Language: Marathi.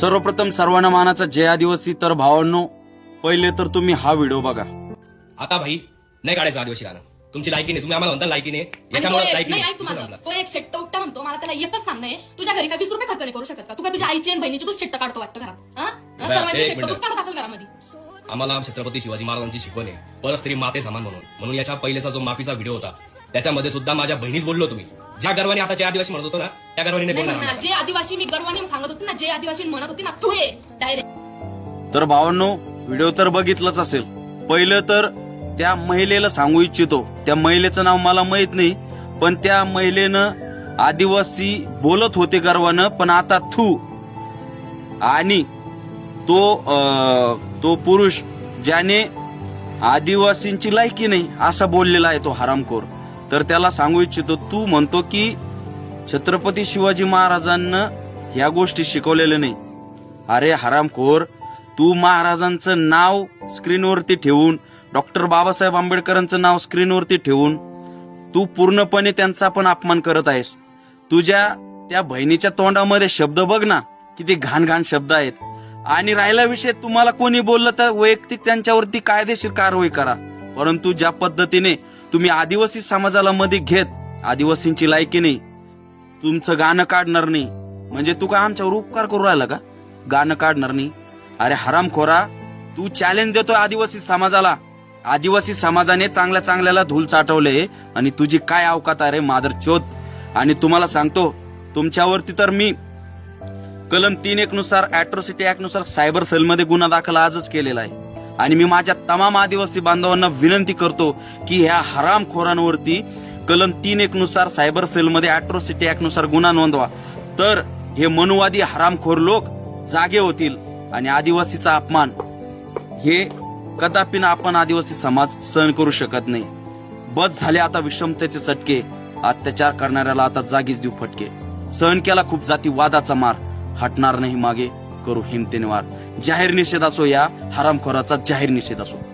सर्वप्रथम सर्वांना मानाचा जय आदिवासी. तर भावांनो पहिले तर तुम्ही हा व्हिडिओ बघा. आता भाई नाही काढायचं आदिवासी गाणं. तुमची लायकी नाही तुम्ही आम्हाला म्हणता लायकी नाही याच्यामुळे लायकी नाही. ऐक तू माझं. एक शेट्ट उपटा म्हणतो मला त्याला एकच सांगणं आहे तुझ्या घरी काय वीस रुपये खर्च नाही करू शकत का? तू काय तुझ्या आईची आणि बहिणीची तू शेट्ट काढतो वाटतं घरात? हा? हा? बरं, सर्वांची एक शेट्ट मिनिट. तूच काढत असेल घरामध्ये. आम्हाला छत्रपती शिवाजी महाराजांची शिकवण आहे. परस्त्री माते समान म्हणून. म्हणून याच्या पहिल्याचा जो माफीचा व्हिडिओ होता त्याच्यामध्ये सुद्धा माझ्या बहिणीच बोललो तुम्ही. ज्या गर्वाने आता आदिवासी म्हणत होतो ना त्या गर्वाने नाही बोलणार आम्ही जे आदिवासी मी गर्वाने सांगत होती ना जे आदिवासी म्हणत होती ना तू ये डायरेक्ट तर भावांनो व्हिडिओ तर बघितलंच असेल. पहिलं तर त्या महिलेला सांगू इच्छितो. त्या महिलेचं नाव मला माहीत नाही पण त्या महिलेनं आदिवासी बोलत होते गर्वानं पण आता थू आणि तो अं, तो पुरुष ज्याने आदिवासींची लायकी नाही असा बोललेला आहे तो हरामखोर. तर त्याला सांगू इच्छितो तू म्हणतो की छत्रपती शिवाजी महाराजांना ह्या गोष्टी शिकवलेल्या नाही. अरे हरामखोर तू महाराजांचं नाव स्क्रीनवरती ठेवून डॉक्टर बाबासाहेब आंबेडकरांचं नाव स्क्रीनवरती ठेवून तू पूर्णपणे त्यांचा पण अपमान करत आहेस. तुझ्या त्या बहिणीच्या तोंडामध्ये शब्द बघ ना किती घाण घाण शब्द आहेत. आणि राहिला विषय तुम्हाला कोणी बोललं तर वैयक्तिक त्यांच्यावरती कायदेशीर कारवाई करा. परंतु ज्या पद्धतीने तुम्ही आदिवासी समाजाला मध्ये घेत आदिवासींची लायकी नाही तुमचं गाणं काढणार नाही. म्हणजे तू का आमच्यावर उपकार करू राहिला का? गाणं काढणार नाही. अरे हरामखोरा तू चॅलेंज देतोय आदिवासी समाजाला. आदिवासी समाजाने चांगल्या चांगल्याला धूल चाटवले आणि तुझी काय अवकात आहे रे मादर चोत? आणि तुम्हाला सांगतो तुमच्यावरती तर मी कलम तीन एक नुसार अॅट्रोसिटी ऍक्टनुसार सायबर सेलमध्ये गुन्हा दाखल आजच केलेला आहे. आणि मी माझ्या तमाम आदिवासी बांधवांना विनंती करतो की ह्या हरामखोरांवरती कलम तीन एक नुसार सायबर सेलमध्ये अॅट्रोसिटी ऍक्टनुसार गुन्हा नोंदवा. तर हे मनुवादी हरामखोर लोक जागे होतील आणि आदिवासीचा अपमान. हे कदापि आपण आदिवासी समाज सहन करू शकत नाही. बस झाले आता विषमतेचे चटके. अत्याचार करणाऱ्याला आता जागीच देऊ फटके. सहन केला खूप जाती वादाचा मार. हटणार नाही मागे. करू हिमतेने वार. जाहीर निषेध असो या हरामखोराचा जाहीर निषेध असो.